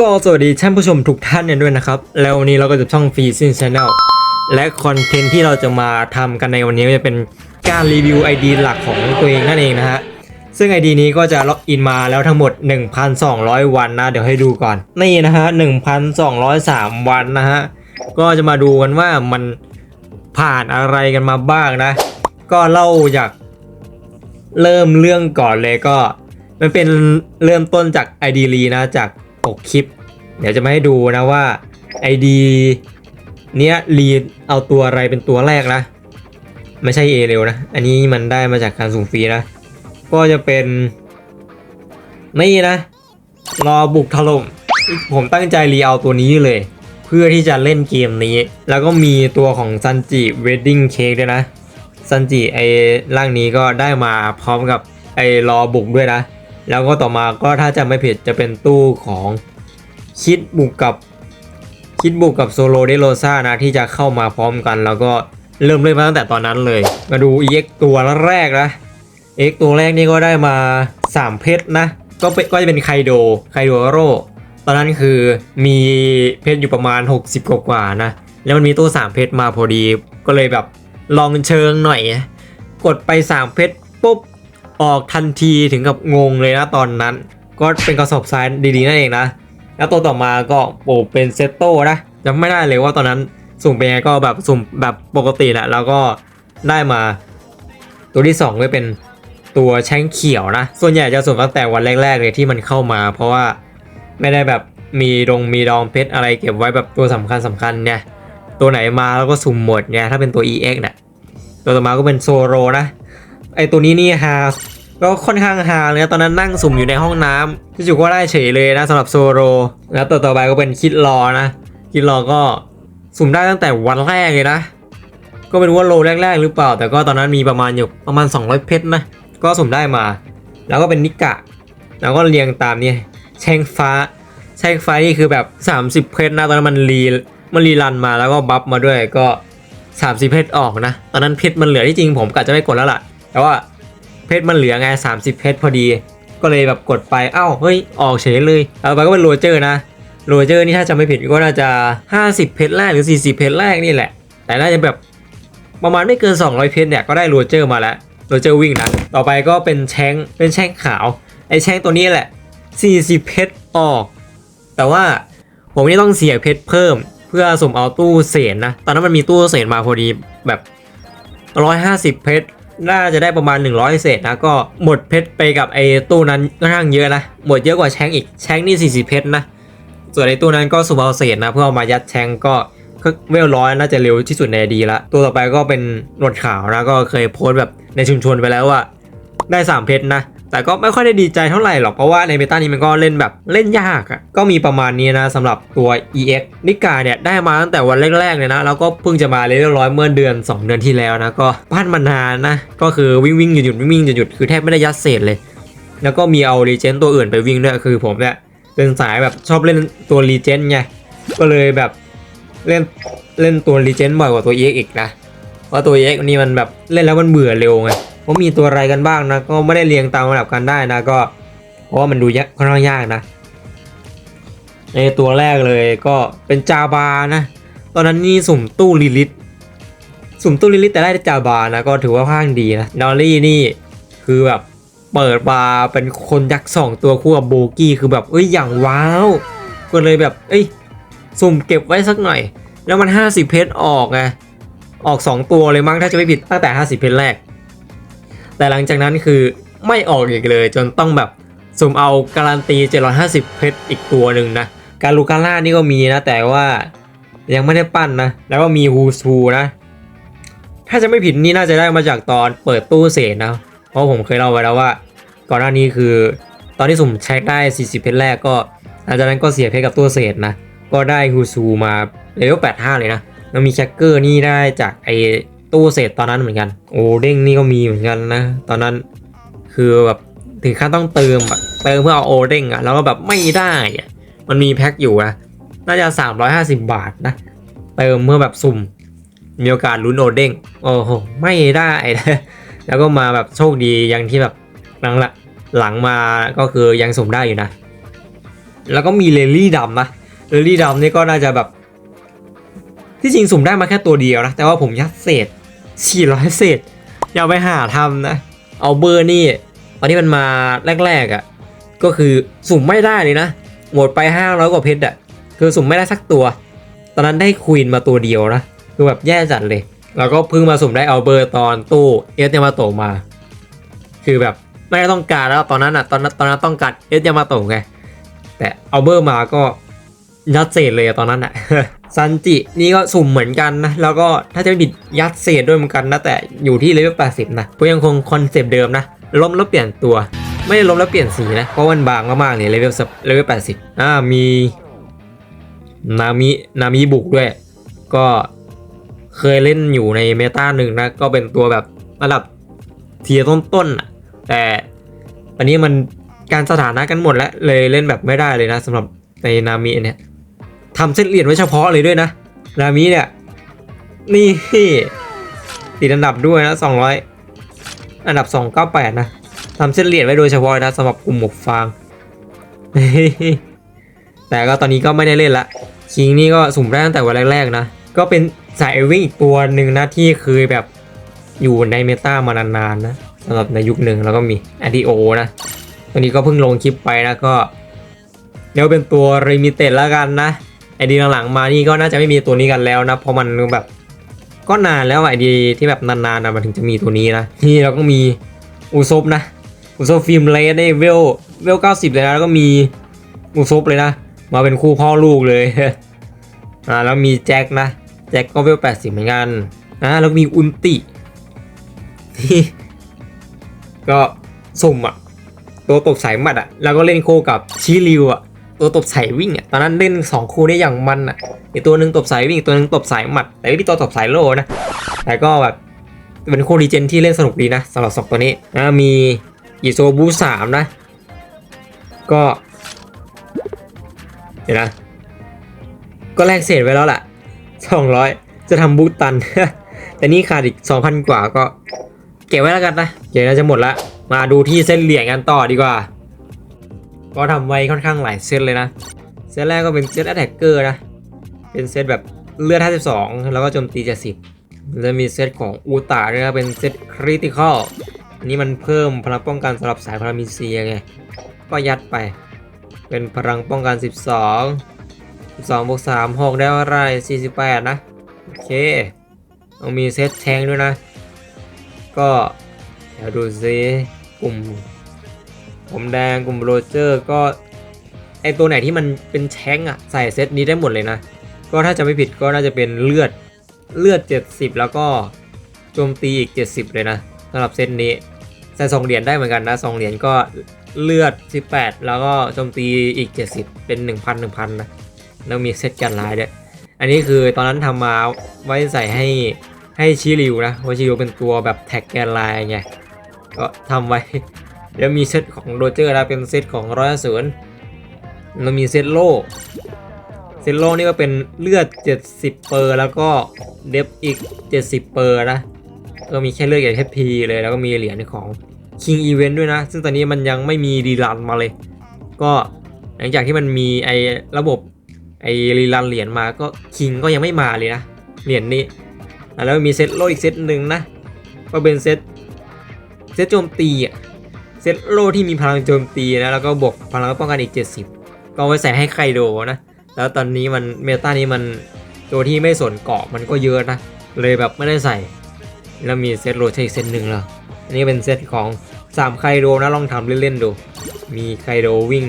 ก็สวัสดีท่านผู้ชมทุกท่านกันด้วยนะครับ แล้ววันนี้เราก็จะช่องฟรีซินช n แนลและคอนเทนต์ที่เราจะมาทำกันในวันนี้ก็จะเป็นการรีวิว ID หลักของตัวเองนั่นเองนะฮะ ซึ่ง ID นี้ก็จะล็อกอินมาแล้วทั้งหมด 1,200 วันนะ เดี๋ยวให้ดูก่อน นี่นะฮะ 1,203 วันนะฮะ ก็จะมาดูกันว่ามันผ่านอะไรกันมาบ้างนะ ก็เล่าจากเริ่มเรื่องก่อนเลยก็ มันเป็นเริ่มต้นจาก ID รีนะจาก ปกคลิป เดี๋ยวจะมาให้ดูนะว่า ID เนี้ยรีเอาตัวอะไรเป็นตัวแรกนะ ไม่ใช่ A เร็วนะ อันนี้มันได้มาจากการสุ่มฟรีนะ ก็จะเป็นนี่นะ รอบุกถล่มผมตั้งใจรีเอาตัวนี้เลย เพื่อที่จะเล่นเกมนี้ แล้วก็มีตัวของซันจิเวดดิ้งเค้กด้วยนะซันจิไอ้ร่างนี้ก็ได้มาพร้อมกับไอ้รอบุกด้วยนะ แล้วก็ต่อมาก็ถ้าจะไม่ผิดจะเป็นตู้ของคิดบุกกับคิดบุกกับโซโลเดโรซานะที่จะเข้ามาพร้อมกัน แล้วก็เริ่มเล่นมาตั้งแต่ตอนนั้นเลย มาดู EX ตัวแรกนะเอ็กตัวแรกนี่ก็ได้มา 3 เพชรนะ ก็เป็นก็จะเป็นไคโดไคโดโรตอนนั้นคือมีเพชรอยู่ประมาณ 60 กว่ากว่านะ แล้วมันมีตู้ 3 เพชรมาพอดี ก็เลยแบบลองเชิงหน่อย กดไป 3 เพชรปุ๊บ ออกทันทีถึงกับงงเลยนะตอนนั้น ก็เป็นกระสอบทรายดีๆนั่นเองนะ แล้วตัวต่อมาก็โอ้เป็นเซตโต้นะจำไม่ได้เลยว่าตอนนั้นสุ่มเป็นไงก็แบบสุ่มแบบปกติแหละแล้วก็ได้มา ตัวที่2ก็เป็นตัวแช่งเขียวนะ ส่วนใหญ่จะสุ่มตั้งแต่วันแรก ๆ เลยที่มันเข้ามา เพราะว่าไม่ได้แบบมีดงมีดองเพชรอะไรเก็บไว้แบบตัวสำคัญสำคัญเนี่ยตัวไหนมาแล้วก็สุ่มหมดเนี่ยถ้าเป็นตัว EX เนี่ยตัวต่อมาก็เป็นโซโรนะ ไอตัวนี้นี่ฮาก็ค่อนข้างฮาเลยนะตอนนั้นนั่งสุ่มอยู่ในห้องน้ำที่จุก็ได้เฉยเลยนะสำหรับโซโรแล้วตัวต่อไปก็เป็นคิดรอนะ คิดรอก็สุ่มได้ตั้งแต่วันแรกเลยนะ ก็ไม่รู้ว่าโลแรก ๆ หรือเปล่า แต่ก็ตอนนั้นมีประมาณอยู่ประมาณ 200 เพชรนะ ก็สุ่มได้มา แล้วก็เป็นนิกะ แล้วก็เรียงตามเนี่ยแชงฟ้า แชงฟ้านี่คือแบบ 30 เพชรนะตอนนั้นมันรีมันรีรันมาแล้วก็บัฟมาด้วยก็ 30 เพชรออกนะ ตอนนั้นเพชรมันเหลือที่จริงผมกะจะไม่กดแล้วล่ะ แต่ว่าเพชรมันเหลือไง30 เพชรพอดี ก็เลยแบบกดไปเอ้าเฮ้ยออกเฉยเลยเอาไปก็เป็นโรเจอร์นะโรเจอร์นี่ถ้าจำไม่ผิดก็น่าจะ 50 เพชรแรกหรือ 40 เพชรแรกนี่แหละ แต่น่าจะแบบประมาณไม่เกิน 200 เพชรเนี่ยก็ได้โรเจอร์มาแล้วโรเจอร์วิ่งนะต่อไปก็เป็นแชงเป็นแชงขาวไอ้แชงตัวนี้แหละ 40 เพชรออก แต่ว่าผมนี่ต้องเสียเพชรเพิ่ม เพื่อสมเอาตู้เศษนะ ตอนนั้นมันมีตู้เศษมาพอดีแบบ 150 เพชร น่าจะได้ประมาณ 100 เศษนะก็หมดเพชรไปกับไอ้ตู้นั้นค่อนข้างเยอะนะ หมดเยอะกว่าแชงอีกแชงนี่40 เพชรนะ ส่วนไอ้ตู้นั้นก็สุบเอาเศษนะ เพื่อเอามายัดแชงก็ก็เวลร้อยน่าจะเร็วที่สุดในดีละตัวต่อไปก็เป็นหนวดขาวนะก็เคยโพสต์แบบในชุมชนไปแล้วว่าได้ 3 เพชรนะ แต่ก็ไม่ค่อยได้ดีใจเท่าไหร่หรอกเพราะว่าในเบต้านี้มันก็เล่นแบบเล่นยากอะ่ะก็มีประมาณนี้นะสำหรับตัว EX นิกาเนี่ยได้มาตั้งแต่วันแรกๆเลยนะแล้วก็เพิ่งจะมาเรียบร้อยเมื่อเดือน 2 เดือนที่แล้วนะก็พันมานานนะก็คือวิ่งวิ่งหยุดหยุดวิ่งวิ่งหยุดหยุดคือแทบไม่ได้ยัดเศษเลย แล้วก็มีเอารีเจนตัวอื่นไปวิ่งด้วยคือผมเนี่ยเป็นสายแบบชอบเล่นตัวรีเจนไงก็เลยแบบเล่นเล่นตัวรีเจนบ่อยกว่าตัว EX อีกนะเพราะตัว EX นี่มันแบบเล่นแล้วมันเบื่อเร็วไง ว่ามีตัวอะไรกันบ้างนะ ก็ไม่ได้เรียงตามระดับกันได้นะ ก็ เพราะว่ามันดูยากค่อนข้างยากนะในตัวแรกเลยก็เป็นจาบานะ ตอนนั้นนี่สุ่มตู้ลิลิตสุ่มตู้ลิลิตแต่ได้จาบานะ ก็ถือว่าข้างดีนะดอลลี่นี่คือแบบเปิดบาเป็นคนยักษ์สองตัวคู่กับโบกี้คือแบบเอ้ยอย่างว้าวก็เลยแบบ เอ้ยสุ่มเก็บไว้สักหน่อย แล้วมัน 50 เพชรออกไงออก 2 ตัวเลยมั้งถ้าจะไม่ผิดตั้งแต่ 50 เพชรแรก แต่หลังจากนั้นคือไม่ออกอีกเลย จนต้องแบบสุ่มเอาการันตี 750 เพชรอีกตัวหนึ่งนะการลูกาล่านี่ก็มีนะ แต่ว่ายังไม่ได้ปั้นนะ แล้วก็มีฮูซูนะ ถ้าจะไม่ผิดนี่น่าจะได้มาจากตอนเปิดตู้เศษนะ เพราะผมเคยเล่าไว้แล้วว่า ก่อนหน้านี้คือ ตอนที่สุ่มเช็คได้ 40 เพชรแรกก็หลังจากนั้นก็เสียเพชรกับตู้เศษนะ ก็ได้ฮูซูมาเลเวล85 เลยนะแล้วมีแจ็คเกอร์นี่ได้จากไอ ตู้เศษตอนนั้นเหมือนกัน โอ้เด้งนี่ก็มีเหมือนกันนะ ตอนนั้นคือแบบถึงขั้นต้องเติมอะเติมเพื่อเอาโอเด้งอะแล้วก็แบบไม่ได้อะมันมีแพ็คอยู่นะน่าจะ 350 บาทนะ เติมเมื่อแบบสุ่ม มีโอกาสลุ้นโอเด้งโอ้โหไม่ได้นะแล้วก็มาแบบโชคดีย่างที่แบบหลังละหลังมาก็คือยังสุ่มได้อยู่นะ แล้วก็มีเลลี่ดำนะเลลี่ดำนี่ก็น่าจะแบบ ที่จริงสุ่มได้มาแค่ตัวเดียวนะ แต่ว่าผมยัดเศษ 400 เศษ อย่าไปหาทำนะ เอาเบอร์นี่ตอนที่มันมาแรกๆอะ่ะ ก็คือสุ่มไม่ได้เลยนะ หมดไป 500 กว่าเพชรอะ่ะ คือสุ่มไม่ได้สักตัว ตอนนั้นได้ควีนมาตัวเดียวนะ คือแบบแย่จัดเลย แล้วก็เพิ่งมาสุ่มได้เอาเบอร์ตอนตู้เอสยามาโตมา คือแบบไม่ได้ต้องการแล้วตอนนั้นอะ ตอนนั้นตอนนั้นต้องการเอสยามาโตไง แต่เอาเบอร์มาก็ ยัดเศษเลยอะตอนนั้นอะซันจินี่ก็สุ่มเหมือนกันนะ แล้วก็ถ้าจะไม่ผิดยัดเศษด้วยเหมือนกันนะแต่อยู่ที่เลเวล80 นะก็ยังคงคอนเซปต์เดิมนะล้มแล้วเปลี่ยนตัว ไม่ได้ล้มแล้วเปลี่ยนสีนะ เพราะมันบางมากๆเนี่ยเลเวลเลเวล80 อ่ามีนามินามิบุกด้วย ก็เคยเล่นอยู่ในเมตาหนึ่งนะ ก็เป็นตัวแบบระดับเทียร์ต้นๆอะแต่อันนี้มันการสถานะกันหมดแล้วเลยเล่นแบบไม่ได้เลยนะสำหรับในนามิเนี่ย ทำเส้นเหรียญไว้เฉพาะเลยด้วยนะนามิเนี่ย นี่ติดอันดับด้วยนะ200อันดับ298นะทำเส้นเหรียญไว้โดยเฉพาะนะสำหรับกลุ่มหมวกฟาง แต่ก็ตอนนี้ก็ไม่ได้เล่นละคิงนี่ก็สุ่มได้ตั้งแต่วันแรกๆนะ ก็เป็นสายวิ่งอีกตัวหนึ่งนะที่เคยแบบอยู่ในเมตามานานๆนะสำหรับในยุคหนึ่งแล้วก็มีแอนติโอนะตัวนี้ก็เพิ่งลงคลิปไปนะก็เดี๋ยวเป็นตัวรีมิเต็ดแล้วกันนะ ไอดีหลังๆมานี่ก็น่าจะไม่มีตัวนี้กันแล้วนะ เพราะมันแบบก็นานแล้วไอดีที่แบบนานๆนะมันถึงจะมีตัวนี้นะนี่เราก็มีอุซบนะ อุซบฟิล์มเลสได้เวลเวล90เลยนะแล้วก็มีอุซบเลยนะ มาเป็นคู่พ่อลูกเลยอ่าแล้วมีแจ็คนะ แจ็คก็เวล80เหมือนกันอ่าแล้วมีอุนติที่ก็สุ่มอะตัวตบสายมัดอะแล้วก็เล่นโคกับชิริวอะ ตัวตบสายวิ่งอะตอนนั้นเล่น2คู่ได้อย่างมันอะอีกตัวหนึ่งตบสายวิ่งอีตัวหนึ่งตบสายหมัด แต่ไม่มีตัวตบสายโลนะแต่ก็แบบเป็นคู่ดีเจนที่เล่นสนุกดีนะสำหรับสองตัวนี้นะมีอิโซบูสามนะ ก็เดี๋ยวนะ ก็แลกเศษไว้แล้วล่ะ200 จะทำบูตตัน แต่นี่ขาดอีก 2,000 กว่าก็ เก็บไว้แล้วกันนะ เดี๋ยวน่าจะหมดละ มาดูที่เส้นเหรียญกันต่อดีกว่า ก็ทำไว้ค่อนข้างหลายเซตเลยนะ เซตแรกก็เป็นเซต a t แท c เกอร์นะ เป็นเซตแบบเลือด 52 แล้วก็โจมตี 70แล้วมีเซตของอูตาด้วยนะ เป็นเซตคริติคอลนนี้มันเพิ่มพลังป้องกันสำหรับสายพารามิเซียไง ก็ยัดไป เป็นพลังป้องกัน 12 12บวก3 6ได้อะไร 48 นะ โอเคต้องมีเซตแทงด้วยนะ ก็เดี๋ยวดูซิกลุ่ม ผมแดงกลุ่มโรเจอร์ก็ไอตัวไหนที่มันเป็นแชงอะใส่เซตนี้ได้หมดเลยนะ ก็ถ้าจะไม่ผิดก็น่าจะเป็นเลือดเลือด 70 แล้วก็โจมตีอีก 70 เลยนะสำหรับเซตนี้ใส่สองเหรียญได้เหมือนกันนะสองเหรียญก็เลือด 18 แล้วก็โจมตีอีก 70 เป็น 1,000 1,000นะแล้วมีเซตกันลายด้วยอันนี้คือตอนนั้นทำมาไว้ใส่ให้ให้ชิริวนะเพราะชิริวเป็นตัวแบบแท็กแกนไลน์ไงก็ทำไว้ แล้วมีเซตของโรเจอร์นะเป็นเซตของร้อยศูนย์แล้วมีเซตโล่เซตโล่นี่ก็เป็นเลือด 70 เปอร์แล้วก็เดฟอีก 70 เปอร์นะ ก็มีแค่เลือดกับแค่พีเลยแล้วก็มีเหรียญของ King Event ด้วยนะ ซึ่งตอนนี้มันยังไม่มีรีรันมาเลย ก็หลังจากที่มันมีไอ้ระบบไอ้รีรันเหรียญมาก็ King ก็ยังไม่มาเลยนะเหรียญนี้อ่แล้วมีเซตโลอีกเซตหนึ่งนะ ก็เป็นเซตเซตโจมตีอะ ซตโลที่มีพลังโจมตีนะแล้วก็บวกพลังป้องกันอีก 70 ก็เอาไว้ใส่ให้ไคโดนะ แล้วตอนนี้มันเมตานี้มันตัวที่ไม่สนเกาะมันก็เยอะนะ เลยแบบไม่ได้ใส่ แล้วมีเซตโลใช่อีกเซตหนึ่งแล้วอันนี้เป็นเซตของ3ไคโดนะลองทำเล่นๆดู มีไคโดวิ่ง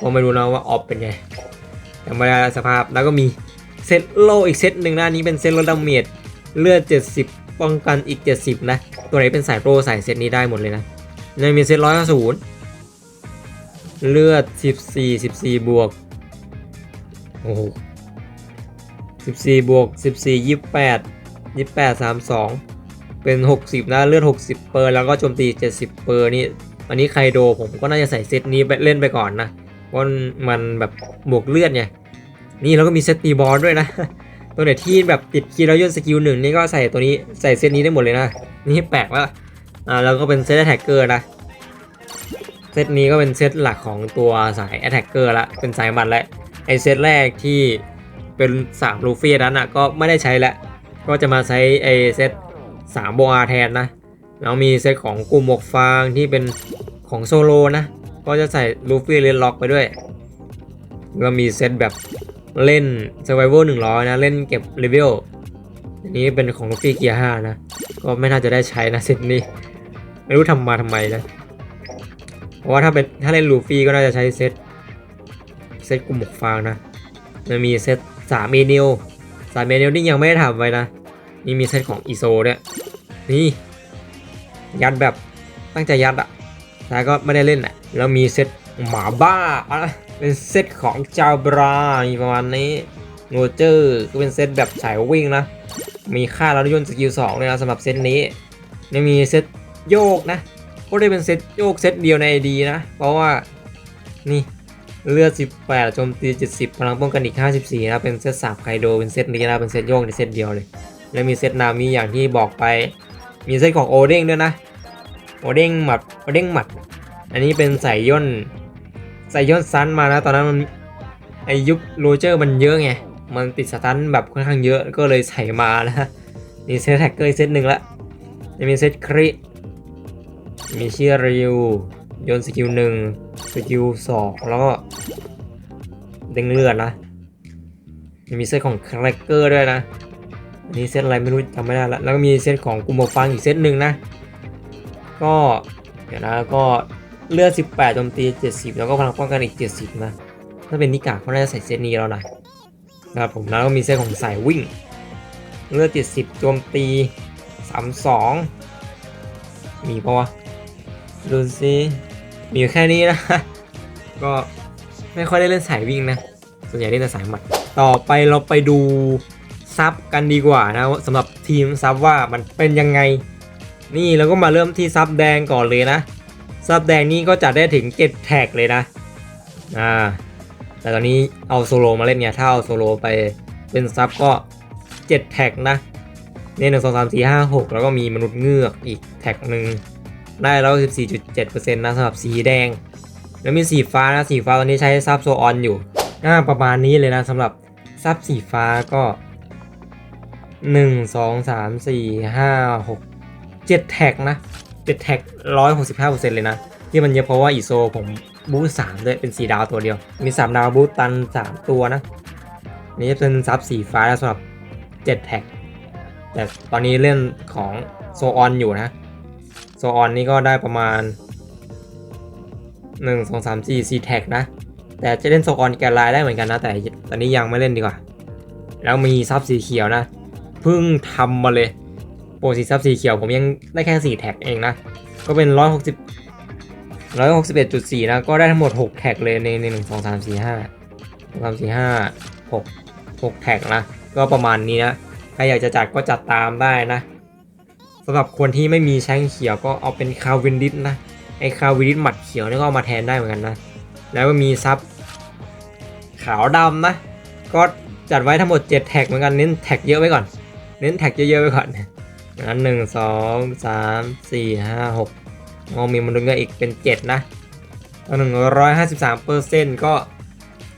ก็ไม่รู้นะว่าออฟเป็นไงแต่ม่ได้สภาพแล้วก็มีเซตโลอีกเซตหนึ่งนะอันนี้เป็นเซตลดดาเมจเลือด 70 ป้องกันอีก 70 นะ ตัวไหนเป็นสายโปรใส่เซตนี้ได้หมดเลยนะ แล้วมีเซตร้อยศูนย์เลือด14 14บสี่บวกโอ้โห14บวก14 28 28 32เป็น60นะเลือด60เปอร์แล้วก็โจมตี70เปอร์นี่อันนี้ไคโดผมก็น่าจะใส่เซตนี้ไปเล่นไปก่อนนะเพราะมันแบบบวกเลือดไงนี่เราก็มีเซตตีบอลด้วยนะตัวไหนที่แบบติดคีย์แล้วยนสกิลหนึ่งนี่ก็ใส่ตัวนี้ใส่เซตนี้ได้หมดเลยนะนี่แปลกว่า อ่าแล้วก็เป็นเซตแอท็กเกอร์นะเซตนี้ก็เป็นเซตหลักของตัวสาย Attacker ละเป็นสายมัดและไอเซตแรกที่เป็น3ลูฟี่นั้นอะก็ไม่ได้ใช้แล้วก็จะมาใช้ไอเซต3โบอาแทนนะแล้วมีเซตของกลุ่มหมวกฟางที่เป็นของโซโลนะ ก็จะใส่ลูฟี่เลนล็อกไปด้วยแล้วมีเซตแบบเล่น Survival 100 นะ เล่นเก็บเลเวลอันนี้เป็นของลูฟี่เกียร์5นะ ก็ไม่น่าจะได้ใช้นะเซตนี้ ไม่รู้ทำมาทำไมนะเพราะว่าถ้าเป็นถ้าเล่นลูฟี่ก็น่าจะใช้เซตเซตกลุ่มหมวกฟางนะมันมีเซตสามเมนิลสามเมนิลนี่ยังไม่ได้ทำไว้นะ นี่มีเซตของอีโซด้วยนี่ยัดแบบตั้งใจยัดอะแต่ก็ไม่ได้เล่นอะแล้วมีเซตหมาบ้าอะเป็นเซตของจาบรามีประมาณนี้โนเจอร์ก็เป็นเซตแบบสายวิ่งนะ มีค่าแล้วยนสกิลสองเลยนะสำหรับเซตนี้ยังมีเซต โยกนะก็ได้เป็นเซตโยกเซตเดียวใน ID นะ เพราะว่านี่เลือด 18โจมตี 70 พลังป้องกันอีก 54นะเป็นเซตสาบไคโดเป็นเซตนี้นะเป็นเซตโยกในเซตเดียวเลย แล้วมีเซตนามีอย่างที่บอกไป มีเซตของโอเด้งด้วยนะ โอเด้งหมัดโอเด้งหมัด อันนี้เป็นใส่ย่นใส่ย่นซันมานะตอนนั้นมันไอยุคโรเจอร์มันเยอะไง มันติดสตันแบบค่อนข้างเยอะก็เลยใส่มานะนี่เซตแท็กเกอร์เซตหนึ่งละจะมีเซตคริ มีเชียริวโยนสกิลหนึ่งสกิลสองแล้วก็เด้งเลือดนะมีเซตของแครกเกอร์ด้วยนะอันนี้เซตอะไรไม่รู้จำไม่ได้ละแล้วก็มีเซตของกุมโบฟังอีกเซตหนึ่งนะ ก็เดี๋ยวนะก็เลือด 18โจมตี 70 แล้วก็พลังป้องกันอีก 70 นะ ถ้าเป็นนิกาเขาน่าจะใส่เซตนี้แล้วนะนะครับผมแล้วก็มีเซตของสายวิ่ง เลือด 70 โจมตี 32 มีปะวะ ดูสิมีอยู่แค่นี้นะ ก็ไม่ค่อยได้เล่นสายวิ่งนะ ส่วนใหญ่เล่นแต่สายหมัด ต่อไปเราไปดูซับกันดีกว่านะสำหรับทีมซับว่ามันเป็นยังไง นี่เราก็มาเริ่มที่ซับแดงก่อนเลยนะ ซับแดงนี่ก็จัดได้ถึง 7 แท็กเลยนะ อ่า แต่ตอนนี้เอาโซโลมาเล่นเนี่ย ถ้าเอาโซโลไปเป็นซับก็ 7 แท็กนะเนี่ยหนึ่งสองสามสี่ห้าหกแล้วก็มีมนุษย์เงือกอีกแท็กหนึ่ง ได้แล้ว14.7%นะสำหรับสีแดง แล้วมีสีฟ้านะสีฟ้าตอนนี้ใช้ซับโซออนอยู่อ่าประมาณนี้เลยนะสำหรับซับสีฟ้าก็1 2 3 4 5 6 7แท็กนะ7แท็ก165%เปอร์เซ็นต์เลยนะ ที่มันเยอะเพราะว่าอีโซผมบูสต์3ด้วยเป็น4ดาวตัวเดียว มี3ดาวบูต์ตัน3ตัวนะ นี่จะเป็นซับสีฟ้าแล้วสำหรับ7แท็กแต่ตอนนี้เล่นของโซออนอยู่นะ โซออนนี่ก็ได้ประมาณ 1 2 3 4 4แท็กนะ แต่จะเล่นโซออนแกนไลน์ได้เหมือนกันนะ แต่ตอนนี้ยังไม่เล่นดีกว่า แล้วมีซับสีเขียวนะเพิ่งทำมาเลยโปรสีซับสีเขียวผมยังได้แค่ 4 แท็กเองนะ ก็เป็น 160 161.4 นะ ก็ได้ทั้งหมด 6 แท็กเลยในใน1 2 3 4 5 3 4 5 6 6 แท็กนะ ก็ประมาณนี้นะ ใครอยากจะจัดก็จัดตามได้นะำหรับคนที่ไม่มีแชงเขียวก็เอาเป็นคาวินดิสนะไอคาวินดิสหมัดเขียวนี่ก็เอามาแทนได้เหมือนกันนะ แล้วก็มีซับขาวดำนะ ก็จัดไว้ทั้งหมด 7 แท็กเหมือนกันเน้นแท็กเยอะไว้ก่อน เน้นแท็กเยอะๆไว้ก่อนงั้นหนึ่งสองสามสี่ห้าหกงอมีมนุษย์เงือกอีกเป็น 7 นะหนึ่งร้อยห้าสิบสามเปอร์เซ็นต์ก็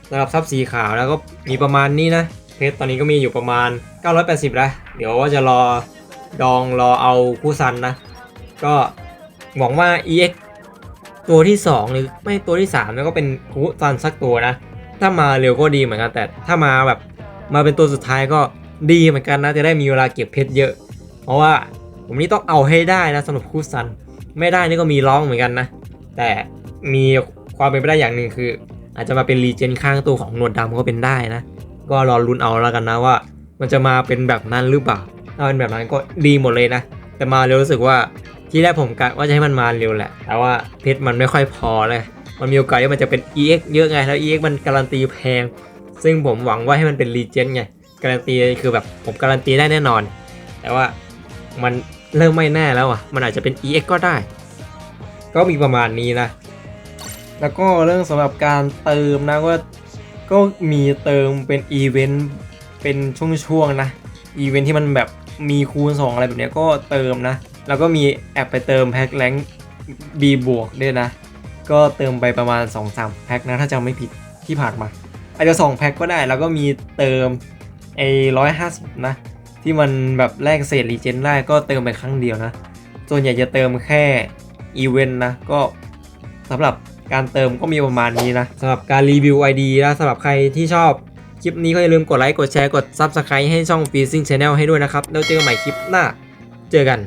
สำหรับซับสีขาวแล้วก็มีประมาณนี้นะเพชรตอนนี้ก็มีอยู่ประมาณ 980แล้วเดี๋ยวว่าจะรอ ดองรอเอาคู่ซันนะ ก็หวังว่า EX ตัวที่ 2 หรือไม่ตัวที่ 3 แล้วก็เป็นคู่ซันสักตัวนะ ถ้ามาเร็วก็ดีเหมือนกันแต่ถ้ามาแบบมาเป็นตัวสุดท้ายก็ดีเหมือนกันนะ จะได้มีเวลาเก็บเพชรเยอะ เพราะว่าผมนี่ต้องเอาให้ได้นะสำหรับคู่ซัน ไม่ได้นี่ก็มีร้องเหมือนกันนะ แต่มีความเป็นไปได้อย่างหนึ่งคือ อาจจะมาเป็นรีเจนข้างตัวของหนวดดำก็เป็นได้นะ ก็รอลุ้นเอาแล้วกันนะว่า มันจะมาเป็นแบบนั้นหรือเปล่า ถ้าเป็นแบบนั้นก็ดีหมดเลยนะ แต่มาเร็วรู้สึกว่าที่แรกผมกะว่าจะให้มันมาเร็วแหละ แต่ว่าเพชรมันไม่ค่อยพอเลย มันมีโอกาสที่มันจะเป็น EX เยอะไง แล้ว EX มันการันตีแพง ซึ่งผมหวังว่าให้มันเป็นรีเจนไง การันตีคือแบบผมการันตีได้แน่นอน แต่ว่ามันเริ่มไม่แน่แล้วอะ มันอาจจะเป็น EX ก็ได้ ก็มีประมาณนี้นะ แล้วก็เรื่องสำหรับการเติมนะว่าก็มีเติมเป็นอีเวนต์เป็นช่วงๆนะ อีเวนต์ที่มันแบบ มีคูณ 2 อะไรแบบเนี้ยก็เติมนะ แล้วก็มีแอบไปเติมแพ็คแรง B บวกด้วยนะ ก็เติมไปประมาณ 2-3 แพ็คนะถ้าจำไม่ผิดที่ผ่านมา อาจจะ2แพ็คก็ได้ แล้วก็มีเติมไอ้ร้อยห้าสิบนะ ที่มันแบบแลกเศษรีเจนได้ก็เติมไปครั้งเดียวนะ ส่วนใหญ่จะเติมแค่อีเวนต์นะ ก็สำหรับการเติมก็มีประมาณนี้นะสำหรับการรีวิว ID นะสำหรับใครที่ชอบ คลิปนี้ก็อย่าลืมกดไลค์ กดแชร์ กด Subscribe ให้ช่อง f e e zing Channel ให้ด้วยนะครับ แล้วเจอกันใหม่คลิปหน้า เจอกัน